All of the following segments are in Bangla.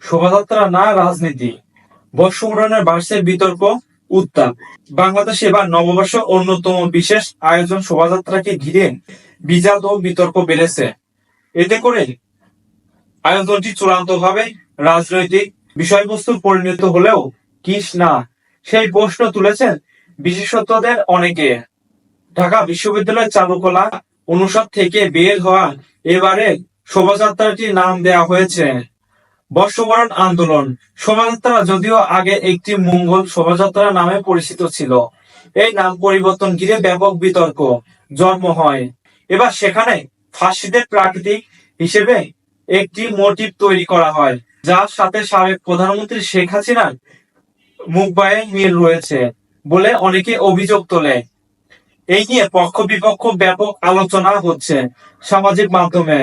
শোভাযাত্রা না রাজনীতি। বর্ষ বর্ষবরণের বার্ষে বিতর্ক, উত্তাপ। বাংলাদেশে এবার নববর্ষ অন্যতম বিশেষ আয়োজন শোভাযাত্রাকে ঘিরে বিজাত ও বিতর্ক বেড়েছে। এতে করে আয়োজনটি চূড়ান্তভাবে রাজনৈতিক বিষয়বস্তু পরিণত হলেও কিস না। সেই প্রশ্ন তুলেছেন বিশেষত্বদের অনেকে। ঢাকা বিশ্ববিদ্যালয়ের চারুকলা অনুষদ থেকে বের হওয়া এবারে শোভাযাত্রাটির নাম দেওয়া হয়েছে। বর্ষবরণ আন্দোলন। শোভাযাত্রা যদিও আগে একটি মঙ্গল শোভাযাত্রা নামে পরিচিত ছিল। এই নাম পরিবর্তন ঘিরে ব্যাপক বিতর্ক জন্ম হয়। এবার সেখানে ফাঁসিদের প্রাকৃতিক হিসেবে একটি মোটিভ তৈরি করা হয়, যার সাথে সাবেক প্রধানমন্ত্রী শেখ হাসিনার মুখবায়ে মিল রয়েছে বলে অনেকে অভিযোগ তোলে। এই নিয়ে পক্ষ বিপক্ষ ব্যাপক আলোচনা হচ্ছে সামাজিক মাধ্যমে।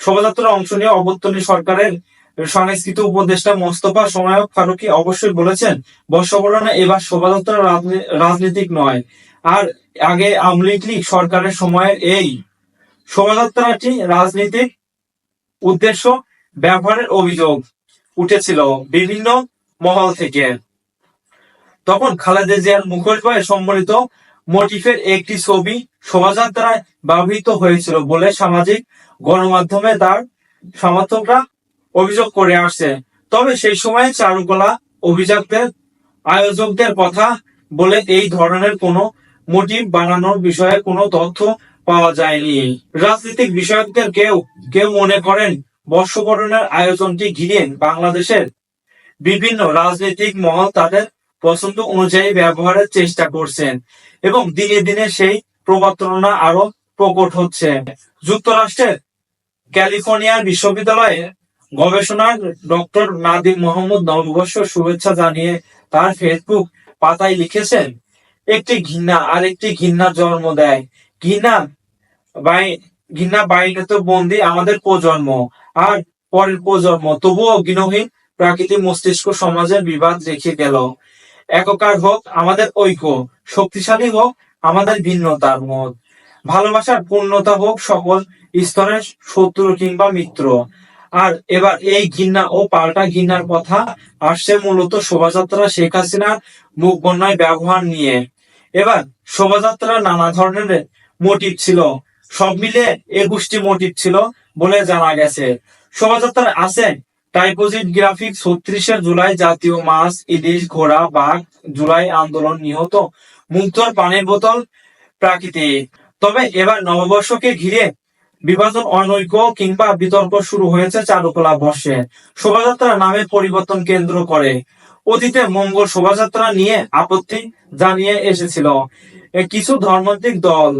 শোভাযাত্রার অংশ নিয়ে অবর্তনী সরকারের সংস্কৃত উপদেষ্টা মোস্তফা সোনায়ক ফারুকি অবশ্যই বলেছেন, বর্ষবরণে এবার শোভাযাত্রা রাজনী- রাজনীতিক নয়। আর আগে আওয়ামী লীগ সরকারের সময়ের এই শোভাযাত্রাটি রাজনীতিক উদ্দেশ্য ব্যবহারের অভিযোগ উঠেছিল বিভিন্ন মহল থেকে। তখন খালেদা জিয়ার মুখোশ বয়ে সম্বলিত মোটিফের একটি ছবি শোভাযাত্রায় ব্যবহৃত হয়েছিল বলে সামাজিক গণমাধ্যমে তার সমর্থকরা অভিযোগ করে আসছে। তবে সেই সময়ে চারুকলা অভিযোগদের আয়োজকদের কথা বলে এই ধরনের কোনো মোটিভ বানানোর বিষয়ে কোনো তথ্য পাওয়া যায়নি। রাজনৈতিক বিষয়কদের কেউ কেউ মনে করেন বর্ষবরণের আয়োজনটি ঘিরে বাংলাদেশের বিভিন্ন রাজনৈতিক মহল তাদের পছন্দ অনুযায়ী ব্যবহারের চেষ্টা করছেন এবং দিনে দিনে সেই প্রবর্তনা আরও প্রকট হচ্ছে। যুক্তরাষ্ট্রের ক্যালিফোর্নিয়া বিশ্ববিদ্যালয়ে গবেষণার ডক্টর নাদিম মোহাম্মদ নববর্ষ শুভেচ্ছা জানিয়ে তার ফেসবুক পাতায় লিখেছেন, একটি ঘৃণা আর একটি ঘৃণার জন্ম দেয়। ঘৃণা বাই, ঘৃণা বাইরে তো বন্দি আমাদের প্রজন্ম আর পরের প্রজন্ম। তবুও গৃহহীন প্রাকৃতিক মস্তিষ্ক সমাজের বিবাদ রেখে গেল। এককার হোক আমাদের ঐক্য, শক্তিশালী হোক আমাদের ভিন্নতার মত। ভালোবাসার পূর্ণতা হোক সকল স্তরের শত্রু কিংবা মিত্র। আর এবার এই ঘৃণা ও পাল্টা ঘৃণার কথা আসছে মূলত শোভাযাত্রা শেখ হাসিনার মুখ বন্যায় ব্যবহার নিয়ে। এবার শোভাযাত্রা নানা ধরনের মোটিভ ছিল। সব মিলে একুশটি মোটিভ ছিল বলে জানা গেছে। শোভাযাত্রায় আছে টাইপোজিট গ্রাফিক ছত্রিশে জুলাই জাতীয় মাছ, ইলিশ, ঘোড়া, বাঘ, জুলাই আন্দোলন নিহত মুক্তর পানির বোতল প্রাকৃতিক। তবে এবার নববর্ষকে ঘিরে বিভাজন অনৈক্য কিংবা বিতর্ক শুরু হয়েছে চারুকলা বর্ষে। শোভাযাত্রা নামে পরিবর্তন কেন্দ্র করে। অতীতে মঙ্গল শোভাযাত্রা নিয়ে আপত্তি জানিয়ে এসেছিল। কিছু ধর্মান্তিক দল